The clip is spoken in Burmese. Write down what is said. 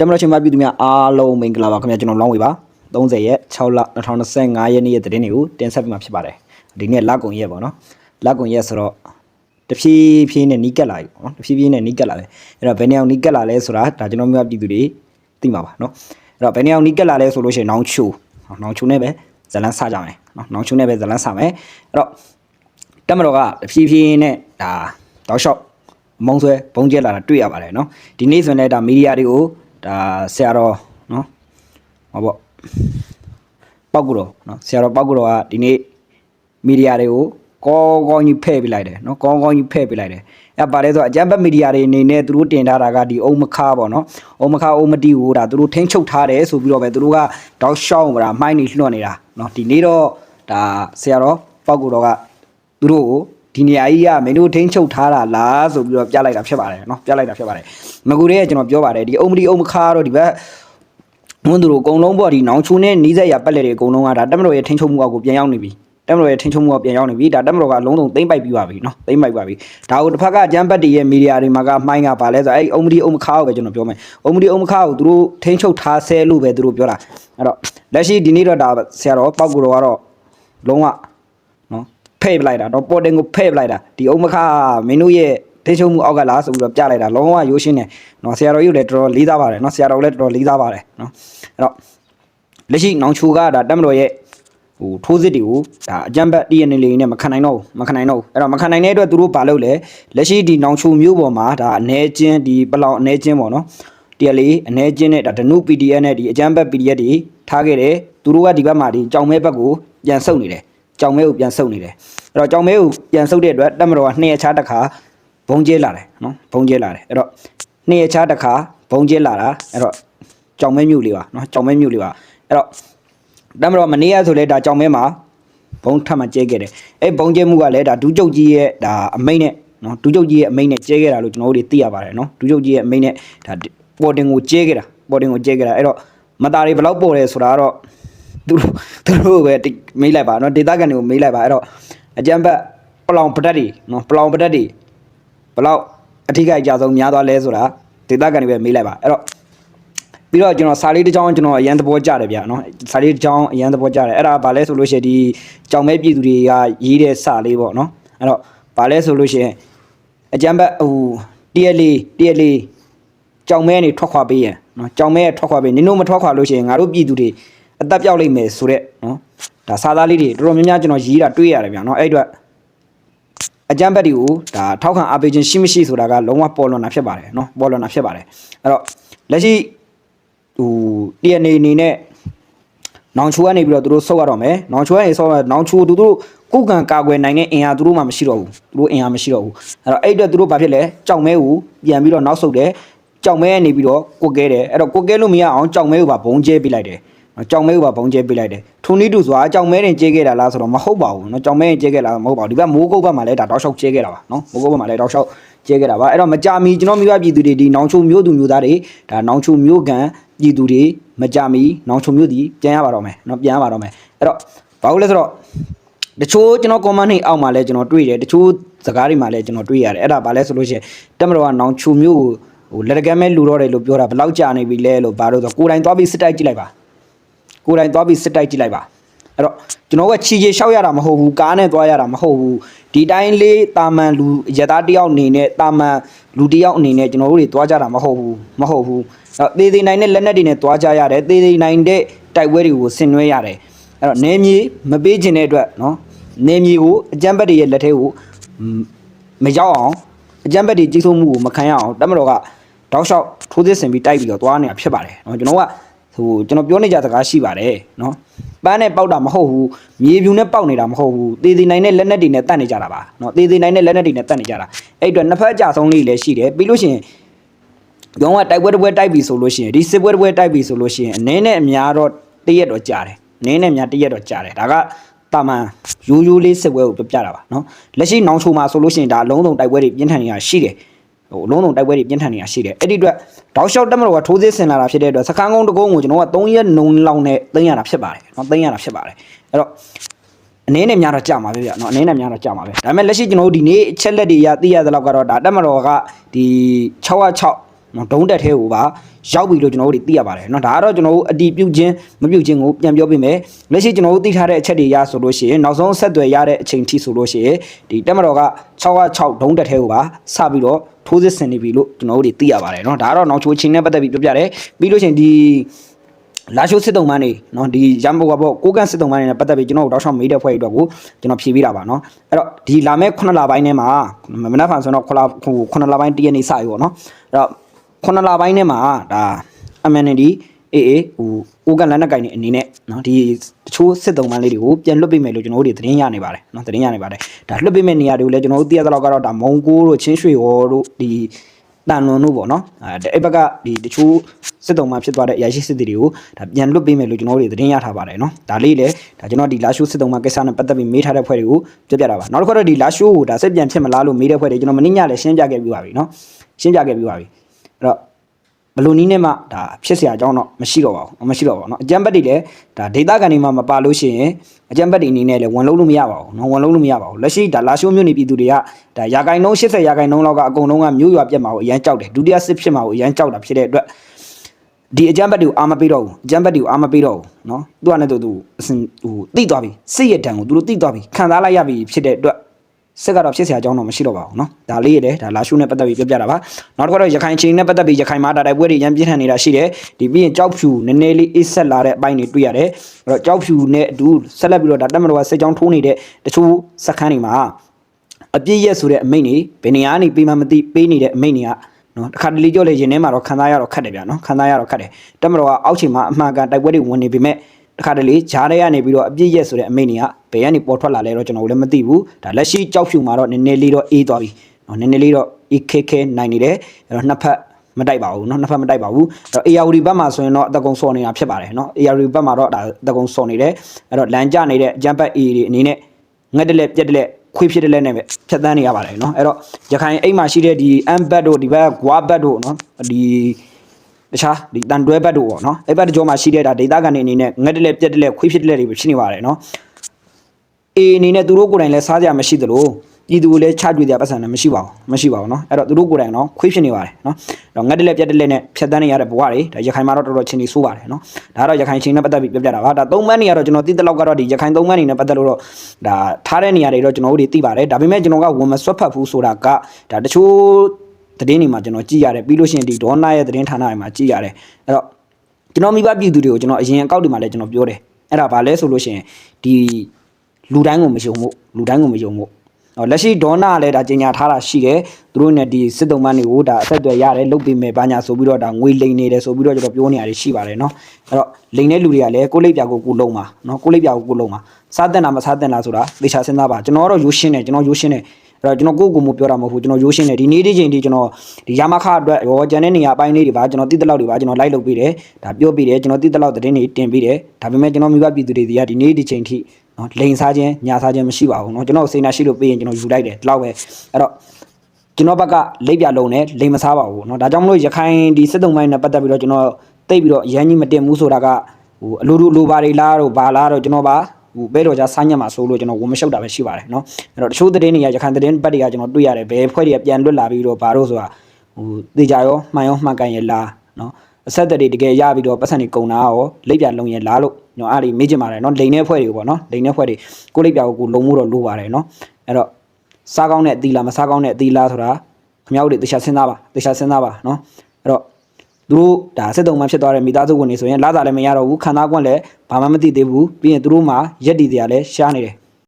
တမရချင်းမပြည်သူများအားလုံးမင်္ဂလာပါခင်ဗျာကျွန်တော်လောင်းဝေပါ30ရက်6လ2025ရက်နေ့ရဲ့သတင်းတွေကိုတင်ဆက်ပေးမှာဖြစ်ပါတယ်ဒီနေ့လကုံရက်ပေါ့နော်လကုံရက်ဆိုတော့တဖြည်းဖြည်းနဲ့နီးကက်လာပြီပေါ့နော်တဖြည်းဖြည်းနဲ့နီးကက်လာတယ်အဲ့တော့ဘယ်နေအောင်နီးကက်လာလဲဆိုတာဒါကျွန်တော်မျိုးပြည်သူတွေသိမှာပါနော်အဲ့တော့ဘယ်နေအောင်နီးကက်လာလဲဆိုလို့ရှိရင်နောင်ချိုနောင်ချိုနဲ့ပဲဇလန်းစကြမယ်နော်နောင်ချိုနဲ့ပဲဇလန်းစမယ်အဲ့တော့တမတော်ကတဖြည်းဖြည်းနဲ့ဒါတောက်လျှောက်မုံဆွဲဘုံကျက်လာတာတွေ့ရပါတယ်နော်ဒီနေ့ဆိုရင်လည်းဒါမီဒီယာတွေကို ဒါဆရာတော်နော်ဟောပေါ့ပောက်ကူတော်နော်ဆရာတော်ပောက်ကူတော်ကဒီနေ့မီဒီယာတွေကိုကောကောကြီးဖဲ့ပြလိုက်တယ်နော်ကောကောကြီးဖဲ့ပြလိုက်တယ်အဲ့ပါလဲဆိုတော့အကြမ်းဖက်မီဒီယာတွေအနေနဲ့သူတို့တင်ထားတာကဒီအုံမခါပေါ့နော်အုံမခါအုံမတီကိုဒါသူတို့ထိန်းချုပ်ထားတယ်ဆိုပြီးတော့ပဲသူတို့ကတောက်ရှောင်းဗတာမိုင်းနေလွှတ်နေတာနော်ဒီနေ့တော့ဒါဆရာတော်ပောက်ကူတော်ကသူတို့ကို ဒီနေရာကြီးကမင်းတို့ထိန်းချုပ်ထားတာလားဆိုပြီးတော့ပြလိုက်တာဖြစ်ပါတယ်နော်ပြလိုက်တာဖြစ်ပါတယ်ငကူတဲ့ကျွန်တော်ပြောပါတယ်ဒီအုံမတီအုံမခါတော့ဒီဘက်မွန်းသူတို့အကုန်လုံးပေါ့ဒီနောင်ချူနဲ့နီးစက်ရပက်လက်တွေအကုန်လုံးကဒါတက်မတော်ရဲ့ထိန်းချုပ်မှုအောက်ကိုပြန်ရောက်နေပြီတက်မတော်ရဲ့ထိန်းချုပ်မှုအောက်ပြန်ရောက်နေပြီဒါတက်မတော်ကအလုံးစုံသိမ့်ပိုက်ပြီးပါပြီနော်သိမ့်ပိုက်ပါပြီဒါကိုတစ်ဖက်ကအကြမ်းဖက်တွေရဲ့မီဒီယာတွေမှာကမှိုင်းကပါလဲဆိုအဲ့အုံမတီအုံမခါကိုပဲကျွန်တော်ပြောမယ်အုံမတီအုံမခါကိုသူတို့ထိန်းချုပ်ထားဆဲလို့ပဲသူတို့ပြောတာအဲ့တော့လက်ရှိဒီနေ့တော့ဒါဆရာတော်ပောက်ကူတော်ကတော့လုံးဝနော် ဖဲ့ပလိုက်တာတော့ပေါ်တင်ကိုဖဲ့ပလိုက်တာဒီအုံမခမင်းတို့ရဲ့ထိချုံမှုအောက်ကလားဆိုပြီးတော့ပြလိုက်တာလုံးဝရိုးရှင်းတယ်နော်ဆရာတော်ကြီးလည်းတော်တော်လေးစားပါတယ်နော်ဆရာတော်လည်းတော်တော်လေးစားပါတယ်နော်အဲ့တော့လက်ရှိနောင်ချိုကဒါတက်မတော်ရဲ့ဟိုထိုးစစ်တွေကိုဒါအကြမ်းဖက် DNA လေးနဲ့မခံနိုင်တော့ဘူးမခံနိုင်တော့ဘူးအဲ့တော့မခံနိုင်တဲ့အတွက်သူတို့ဘာလုပ်လဲလက်ရှိဒီနောင်ချိုမျိုးပေါ်မှာဒါအနေချင်းဒီပလောင်အနေချင်းပေါ့နော်တရားလေးအနေချင်းနဲ့ဒါဒနု PDF နဲ့ဒီအကြမ်းဖက် PDF တွေထားခဲ့တယ်သူတို့ကဒီဘက်မှာဒီကြောင်မဲဘက်ကိုပြန်ဆုတ်နေတယ် ကြောင်မဲကိုပြန်ဆုပ်နေတယ်အဲ့တော့ကြောင်မဲကိုပြန်ဆုပ်တဲ့အတွက်တက်မတော်ကနှစ်ရက်ချားတစ်ခါဘုံကျဲလာတယ်နော်ဘုံကျဲလာတယ်အဲ့တော့နှစ်ရက်ချားတစ်ခါဘုံကျဲလာတာအဲ့တော့ကြောင်မဲမြို့လေးပါနော်ကြောင်မဲမြို့လေးပါအဲ့တော့တက်မတော်မနေ့ကဆိုလဲဒါကြောင်မဲမှာဘုံထပ်မှကျဲခဲ့တယ်အဲ့ဘုံကျဲမှုကလည်းဒါဒူးကျုပ်ကြီးရဲ့ဒါအမိတ်နဲ့နော်ဒူးကျုပ်ကြီးရဲ့အမိတ်နဲ့ကျဲခဲ့တာလို့ကျွန်တော်တို့တွေသိရပါတယ်နော်ဒူးကျုပ်ကြီးရဲ့အမိတ်နဲ့ဒါပေါ်တင်ကိုကျဲခဲ့တာပေါ်တင်ကိုကျဲခဲ့တာအဲ့တော့မသားတွေဘယ်လောက်ပေါ်တယ်ဆိုတာကတော့ သူတို့သူတို့ပဲမေးလိုက်ပါနော်ဒေတာကန်တွေကိုမေးလိုက်ပါအဲ့တော့အကြံဘက်ပလောင်ပဒတ်တွေနော်ပလောင်ပဒတ်တွေဘလောက်အထိကအကြဆုံးများသွားလဲဆိုတာဒေတာကန်တွေပဲမေးလိုက်ပါအဲ့တော့ပြီးတော့ကျွန်တော်စာလေးတစ်ကြောင်းကျွန်တော်အရန်သဘောကျတယ်ဗျာနော်စာလေးတစ်ကြောင်းအရန်သဘောကျတယ်အဲ့ဒါဘာလဲဆိုလို့ရှိရင်ဒီကြောင်မဲပြည်သူတွေကရေးတဲ့စာလေးပေါ့နော်အဲ့တော့ဘာလဲဆိုလို့ရှိရင်အကြမ်းဘက်ဟိုတရက်လေးတရက်လေးကြောင်မဲနေထွက်ခွာပေးရန်နော်ကြောင်မဲထွက်ခွာပေးနင်တို့မထွက်ခွာလို့ရှိရင်ငါတို့ပြည်သူတွေ အသက်ပြောက်လိမ့်မယ်ဆိုတော့နော်ဒါစာသားလေးတွေတော်တော်များများကျွန်တော်ရေးတာတွေ့ရတယ်ဗျာနော်အဲ့အတွက်အကြမ်းဖက်တွေကိုဒါထောက်ခံအားပေးခြင်းရှိမရှိဆိုတာကလုံးဝပေါ်လွန်တာဖြစ်ပါတယ်နော်ပေါ်လွန်တာဖြစ်ပါတယ်အဲ့တော့လက်ရှိဟို DNA အနေနဲ့နောင်ချိုကနေပြီးတော့သူတို့ဆုတ်ရတော့မယ်နောင်ချိုကနေဆုတ်ရနောင်ချိုသူတို့ကုကံကာကွယ်နိုင်တဲ့အင်အားသူတို့မှမရှိတော့ဘူးသူတို့အင်အားမရှိတော့ဘူးအဲ့တော့အဲ့အတွက်သူတို့ဘာဖြစ်လဲကြောက်မဲကိုပြန်ပြီးတော့နောက်ဆုတ်တယ်ကြောက်မဲကနေပြီးတော့ကိုကဲတယ်အဲ့တော့ကိုကဲလို့မရအောင်ကြောက်မဲကိုပါဘုံကျဲပေးလိုက်တယ်နော် ကြောင်မဲကိုပါဘုံကျဲပေးလိုက်တယ်ထုံနီးတူဆိုတာကြောင်မဲတင်ကျဲခဲ့တာလားဆိုတော့မဟုတ်ပါဘူးနော်ကြောင်မဲရင်ကျဲခဲ့တာမဟုတ်ပါဘူးဒီဘက်မိုးကုတ်ဘက်မှာလည်းဒါတောက်လျှောက်ကျဲခဲ့တာပါနော်မိုးကုတ်ဘက်မှာလည်းတောက်လျှောက်ကျဲခဲ့တာပါအဲ့တော့မကြမီကျွန်တော်မိဘပြည်သူတွေဒီနောင်ချုံမျိုးသူမျိုးသားတွေဒါနောင်ချုံမျိုးကန်ပြည်သူတွေမကြမီနောင်ချုံမျိုးဒီပြန်ရပါတော့မယ်နော်ပြန်ရပါတော့မယ်အဲ့တော့ဘာလို့လဲဆိုတော့တချို့ကျွန်တော် comment နှိအောက်မှာလည်းကျွန်တော်တွေ့တယ်တချို့စကားတွေမှာလည်းကျွန်တော်တွေ့ရတယ်အဲ့ဒါဘာလဲဆိုလို့ရှိရင်တက်မတော်ကနောင်ချုံမျိုးကိုဟိုလက်ကမ်းမဲ့လူတော့တယ်လို့ပြောတာဘယ်လောက်ကြာနေပြီလဲလို့ဘာလို့ဆိုတော့ကိုယ်တိုင်သွားပြီးစစ်တိုက်ကြည့်လိုက်ပါ ကိုယ်တိုင်သွားပြီးစစ်တိုက်ကြည့်လိုက်ပါအဲ့တော့ကျွန်တော်ကချီချေလျှောက်ရတာမဟုတ်ဘူးကားနဲ့သွားရတာမဟုတ်ဘူးဒီတိုင်းလေးတာမန်လူရသားတယောက်အနေနဲ့တာမန်လူတယောက်အနေနဲ့ကျွန်တော်တို့တွေသွားကြတာမဟုတ်ဘူးမဟုတ်ဘူးအဲ့တော့သေးသေးနိုင်တဲ့လက်နက်တွေနဲ့သွားကြရတယ်သေးသေးနိုင်တဲ့တိုက်ပွဲတွေကိုဆင်နွှဲရတယ်အဲ့တော့နေမြေမပေးခြင်းတဲ့အတွက်နော်နေမြေကိုအကြမ်းဖက်တွေရဲ့လက်ထဲကိုမရောက်အောင်အကြမ်းဖက်တွေကြီးစိုးမှုကိုမခံရအောင်တမတော်ကတောက်လျှောက်ထိုးသစ်ဆင်ပြီးတိုက်ပြီးတော့သွားနေတာဖြစ်ပါတယ်နော်ကျွန်တော်က ဟိုကျွန်တော်ပြောနေကြစကားရှိပါတယ်နော်ပန်းနဲ့ပေါက်တာမဟုတ်ဘူးမြေပြူနဲ့ပေါက်နေတာမဟုတ်ဘူးသေသေးနိုင်တဲ့လက်နက်တွေနဲ့တတ်နေကြတာပါနော်သေသေးနိုင်တဲ့လက်နက်တွေနဲ့တတ်နေကြတာအဲ့အတွက်နှစ်ဖက်အကြဆုံးလေးလည်းရှိတယ်ပြီးလို့ရှိရင်ရောင်းကတိုက်ပွဲတစ်ပွဲတိုက်ပြီဆိုလို့ရှိရင်ဒီစစ်ပွဲတစ်ပွဲတိုက်ပြီဆိုလို့ရှိရင်အနည်းနဲ့အများတော့တရက်တော့ကြာတယ်အနည်းနဲ့အများတရက်တော့ကြာတယ်ဒါကတာမန်ရိုးရိုးလေးစစ်ပွဲကိုပြပြတာပါနော်လက်ရှိနောင်ချိုမှာဆိုလို့ရှိရင်ဒါအလုံးစုံတိုက်ပွဲတွေပြင်းထန်နေတာရှိတယ် ဟိုအလုံးစုံတိုက်ပွဲတွေပြင်းထန်နေတာရှိတယ်အဲ့ဒီအတွက်တောက်လျှောက်တက်မတော်ကထိုးစစ်ဆင်လာတာဖြစ်တဲ့အတွက်စကန်းကုန်းတကုန်းကိုကျွန်တော်က3ရက်နုံလောက်နဲ့သိမ်းရတာဖြစ်ပါတယ်เนาะသိမ်းရတာဖြစ်ပါတယ်အဲ့တော့အနေနဲ့များတော့ကြာမှာပဲဗျเนาะအနေနဲ့များတော့ကြာမှာပဲဒါပေမဲ့လက်ရှိကျွန်တော်တို့ဒီနေ့အချက်လက်တွေအရသိရသလောက်ကတော့ဒါတက်မတော်ကဒီ606 နော်ဒုံးတက်ထဲကိုပါရောက်ပြီလို့ကျွန်တော်တို့သိရပါတယ်နော်ဒါကတော့ကျွန်တော်တို့အတီးပြုတ်ခြင်းမပြုတ်ခြင်းကိုပြန်ပြောပေးမယ်လက်ရှိကျွန်တော်တို့သိထားတဲ့အချက်တွေရဆိုလို့ရှိရင်နောက်ဆုံးဆက်သွယ်ရတဲ့အချိန်ထိဆိုလို့ရှိရင်ဒီတက်မတော်က606ဒုံးတက်ထဲကိုပါစပြီးတော့ ထိုးစစ်ဆင်နေပြီလို့ကျွန်တော်တို့သိရပါတယ်နော်ဒါကတော့နောက်ချိုးချင်းနဲ့ပတ်သက်ပြီးပြောပြတယ်ပြီးလို့ရှိရင်ဒီ လာရှိုးစစ်တုံးမန်းနေเนาะဒီရမ်ဘောကပေါ့ကိုကန်စစ်တုံးမန်းနေနဲ့ပတ်သက်ပြီးကျွန်တော်တို့တောက်ချောင်းမေးတဲ့ဖွဲ့အတွက်ကိုကျွန်တော်ဖြေပေးတာပါเนาะအဲ့တော့ဒီလာမဲ့9လပိုင်းထဲမှာမနက်ဖြန်ဆိုတော့9လ9လပိုင်းတရက်နေ့စပြီပေါ့เนาะအဲ့တော့9လပိုင်းထဲမှာဒါ MND အေးအေးဟိုအိုကန်လက်နက်ကင်နေအနေနဲ့နော်ဒီတချို့စစ်သုံးပန်းလေးတွေကိုပြန်လွတ်ပေးမယ်လို့ကျွန်တော်တို့တွေသတင်းရနေပါတယ်နော်သတင်းရနေပါတယ်ဒါလွတ်ပေးမယ့်နေရာတွေကိုလည်းကျွန်တော်တို့သိရသလောက်ကတော့ဒါမုံကိုတို့ချင်းရွှေရောတို့ဒီတန်လွန်တို့ပေါ့နော်အဲအဲ့ဘက်ကဒီတချို့စစ်တုံးမှာဖြစ်သွားတဲ့အရာရှိစစ်တီတွေကိုဒါပြန်လွတ်ပေးမယ်လို့ကျွန်တော်တို့သတင်းရထားပါတယ်နော်ဒါလေးလည်းဒါကျွန်တော်ဒီလာရှိုးစစ်တုံးမှာကိစ္စနဲ့ပတ်သက်ပြီးမေးထားတဲ့ဖွဲ့တွေကိုပြပြတာပါနောက်တစ်ခါတော့ဒီလာရှိုးကိုဒါစစ်ပြန်ဖြစ်မလားလို့မေးတဲ့ဖွဲ့တွေကျွန်တော်မင်းညလည်းရှင်းပြခဲ့ပြီးပါပြီနော်ရှင်းပြခဲ့ပြီးပါပြီအဲ့တော့ ဘလို့နီးနဲ့မှဒါဖြစ်เสียအကြောင်းတော့မရှိတော့ပါဘူးမရှိတော့ပါဘူးเนาะအကြံပတ်တွေလည်းဒါဒေတာကန်တွေမှမပါလို့ရှိရင်အကြံပတ်တွေအနေနဲ့လည်းဝန်လုံးလို့မရပါဘူးเนาะဝန်လုံးလို့မရပါဘူးလက်ရှိဒါလာရှိုးမြို့နေပြည်သူတွေကဒါရာဂိုင်နှုန်း80ရာဂိုင်နှုန်းလောက်ကအကုန်လုံးကမြို့ရွာပြက်မှာကိုအရန်ကြောက်တယ်ဒုတိယစစ်ဖြစ်မှာကိုအရန်ကြောက်တာဖြစ်တဲ့အတွက်ဒီအကြံပတ်တွေကိုအာမပေးတော့ဘူးအကြံပတ်တွေကိုအာမပေးတော့ဘူးเนาะသူကလည်းသူသူအစင်ဟိုတိသွားပြီစစ်ရတံကိုသူတို့တိသွားပြီခံစားလိုက်ရပြီဖြစ်တဲ့အတွက် စစ်ကတော့ဖြစ်เสียအကြောင်းတော့မရှိတော့ပါဘူးเนาะဒါလေးရတယ်ဒါလာရှုနဲ့ပတ်သက်ပြီးပြောပြတာပါနောက်တစ်ခါတော့ရခိုင်ချင်းနဲ့ပတ်သက်ပြီးရခိုင်မှာဒါတိုက်ပွဲတွေရန်ပြင်းထန်နေတာရှိတယ်ဒီပြီးရင်ကြောက်ဖြူနည်းနည်းလေးအေးဆက်လာတဲ့အပိုင်းတွေတွေ့ရတယ်အဲ့တော့ကြောက်ဖြူနဲ့အတူဆက်လက်ပြီးတော့ဒါတက်မတော်ကစစ်ကြောင်းထိုးနေတဲ့တချို့စခန်းတွေမှာအပြည့်ရက်ဆိုတဲ့အမိန့်တွေဘယ်နေရာကနေပေးမှမသိပေးနေတဲ့အမိန့်တွေကနော်တခါတလေကြောလေရင်ထဲမှာတော့ခံစားရတော့ခက်တယ်ဗျာနော်ခံစားရတော့ခက်တယ်တက်မတော်ကအောက်ချိန်မှာအမှန်ကန်တိုက်ပွဲတွေဝင်နေပေမဲ့တခါတလေဂျားထဲကနေပြီးတော့အပြည့်ရက်ဆိုတဲ့အမိန့်တွေက ဘယ်ကနေပေါ်ထွက်လာလဲတော့ကျွန်တော်လည်းမသိဘူးဒါလက်ရှိကြောက်ဖြူမှာတော့နည်းနည်းလေးတော့အေးသွားပြီနော်နည်းနည်းလေးတော့အေးခဲခဲနိုင်နေတယ်အဲ့တော့နှစ်ဖက်မတိုက်ပါဘူးเนาะနှစ်ဖက်မတိုက်ပါဘူးအဲ့တော့ AR ဘက်မှာဆိုရင်တော့အတကုံစော်နေတာဖြစ်ပါတယ်เนาะ AR ဘက်မှာတော့ဒါအတကုံစော်နေတယ်အဲ့တော့လမ်းကျနေတဲ့အကြမ်းဖက် A တွေအနေနဲ့ငက်တလက်ပြက်တလက်ခွေးဖြစ်တလက်နဲ့ပဲဖြတ်တန်းနေရပါတယ်เนาะအဲ့တော့ရခိုင်အိမ်မှာရှိတဲ့ဒီ M ဘတ်တို့ဒီဘက် GWA ဘတ်တို့เนาะဒီတခြားဒီတန်တွဲဘတ်တို့ပေါ့เนาะအဲ့ဘက်တကြောမှာရှိတဲ့ဒါဒေတာကန်တွေအနေနဲ့ငက်တလက်ပြက်တလက်ခွေးဖြစ်တလက်တွေပဲဖြစ်နေပါတယ်เนาะ A အနေနဲ့သူတို့ကိုယ်တိုင်လည်းစားကြမရှိသလိုပြည်သူကိုလည်းချကြွေကြပတ်စံလည်းမရှိပါဘူးမရှိပါဘူးเนาะအဲ့တော့သူတို့ကိုယ်တိုင်တော့ခွေးဖြစ်နေပါတယ်เนาะအဲ့တော့ငတ်တလက်ပြတ်တလက်နဲ့ဖြတ်တန်းနေရတဲ့ဘဝတွေဒါရခိုင်မှာတော့တော်တော်ချင်းနေဆိုးပါတယ်เนาะဒါကတော့ရခိုင်ချင်းနဲ့ပတ်သက်ပြီးပြောပြတာပါဒါသုံးမန်းနေရတော့ကျွန်တော်တိတိလောက်ကတော့ဒီရခိုင်သုံးမန်းနေနဲ့ပတ်သက်လို့တော့ဒါထားတဲ့နေရာတွေတော့ကျွန်တော်တို့တွေသိပါတယ်ဒါပေမဲ့ကျွန်တော်ကဝန်မဆွတ်ဖတ်ဘူးဆိုတာကဒါတချို့သတင်းတွေမှာကျွန်တော်ကြည့်ရတယ်ပြီးလို့ရှိရင်ဒီဒေါနာရဲ့သတင်းဌာနတွေမှာကြည့်ရတယ်အဲ့တော့ကျွန်တော်မိဘပြည်သူတွေကိုကျွန်တော်အရင်အကောက်တွေမှာလည်းကျွန်တော်ပြောတယ်အဲ့ဒါဘာလဲဆိုလို့ရှိရင်ဒီ လူတိုင်းကိုမယုံဖို့လူတိုင်းကိုမယုံဖို့ဟောလက်ရှိဒေါနာကလည်းဒါကြီးညာထားတာရှိတယ်သူတို့နဲ့ဒီစစ်တုံးမန်းတွေကိုဒါအဆက်အသွယ်ရတယ်လုတ်ပေးမယ်ဘာညာဆိုပြီးတော့ဒါငွေလိမ်နေတယ်ဆိုပြီးတော့ကျွန်တော်ပြောနေရတယ်ရှိပါတယ်เนาะအဲ့တော့လိမ်တဲ့လူတွေကလည်းကိုလိပ်ပြကိုကိုလုံးပါเนาะကိုလိပ်ပြကိုကိုလုံးပါစားတဲ့နာမစားတဲ့နာဆိုတာသေချာစဉ်းစားပါကျွန်တော်ကတော့ရိုးရှင်းတယ်ကျွန်တော်ရိုးရှင်းတယ်အဲ့တော့ကျွန်တော်ကိုယ့်ကိုယ်မပြောတာမဟုတ်ဘူးကျွန်တော်ရိုးရှင်းတယ်ဒီနေ့ဒီချိန်ဒီကျွန်တော်ဒီရမခအတွက်ရောကျန်တဲ့နေရာပိုင်းလေးတွေပါကျွန်တော်တိတလောက်တွေပါကျွန်တော်လိုက်လုပ်ပေးတယ်ဒါပြောပေးတယ်ကျွန်တော်တိတလောက်သတင်းတွေတင်ပေးတယ်ဒါပေမဲ့ကျွန်တော်မိဘပြည်သူတွေဒီကဒီနေ့ဒီချိန်ထိ နော်လိန်စားခြင်းညာစားခြင်းမရှိပါဘူးเนาะကျွန်တော်စိတ်နာရှိလို့ပေးရင်ကျွန်တော်ယူလိုက်တယ်ဒီလောက်ပဲအဲ့တော့ ကျွန်တော်ဘက်ကလိပ်ပြလုံးနဲ့လိမ်မစားပါဘူးเนาะဒါကြောင့်မလို့ရခိုင်ဒီစစ်တုံးပိုင်းနဲ့ပတ်သက်ပြီးတော့ကျွန်တော်တိတ်ပြီးတော့ရမ်းကြီးမတင်ဘူးဆိုတာကဟိုအလိုလိုလိုပါတွေလားတော့ဘာလားတော့ကျွန်တော်ပါဟိုဘဲတော်ကြားဆိုင်းညက်မှာဆိုလို့ကျွန်တော်ဝန်မရှုပ်တာပဲရှိပါတယ်เนาะအဲ့တော့တချို့သတင်းတွေကရခိုင်သတင်းပတ်တွေကကျွန်တော်တွေ့ရတယ်ဘယ်ဖွဲ့တွေကပြန်လွတ်လာပြီးတော့ဘာလို့ဆိုတာဟိုတေချာရောမှန်ရောမှန်ကန်ရလားเนาะအဆက်အသက်တွေတကယ်ရပြီးတော့ပတ်စံတွေကုန်တာရောလိပ်ပြလုံးရလားလို့ကျွ နော်အားတွေမေ့ချင်ပါတယ်နော်လိန်တဲ့ဖွဲ့တွေပေါ့နော်လိန်တဲ့ဖွဲ့တွေကိုလိပ်ပြာကိုကိုလုံမှုတော့လိုပါတယ်နော်အဲ့တော့စားကောင်းတဲ့အသီးလားမစားကောင်းတဲ့အသီးလားဆိုတာခင်ဗျားတို့တွေတရားစဉ်းစားပါတရားစဉ်းစားပါနော်အဲ့တော့သူတို့ဒါစစ်တုံးမှဖြစ်သွားတဲ့မိသားစုဝင်တွေဆိုရင်လာတာလည်းမရတော့ဘူးခံစား권လည်းဘာမှမသိသေးဘူးပြီးရင်သူတို့မှာရက်တည်တရားလည်းရှားနေတယ်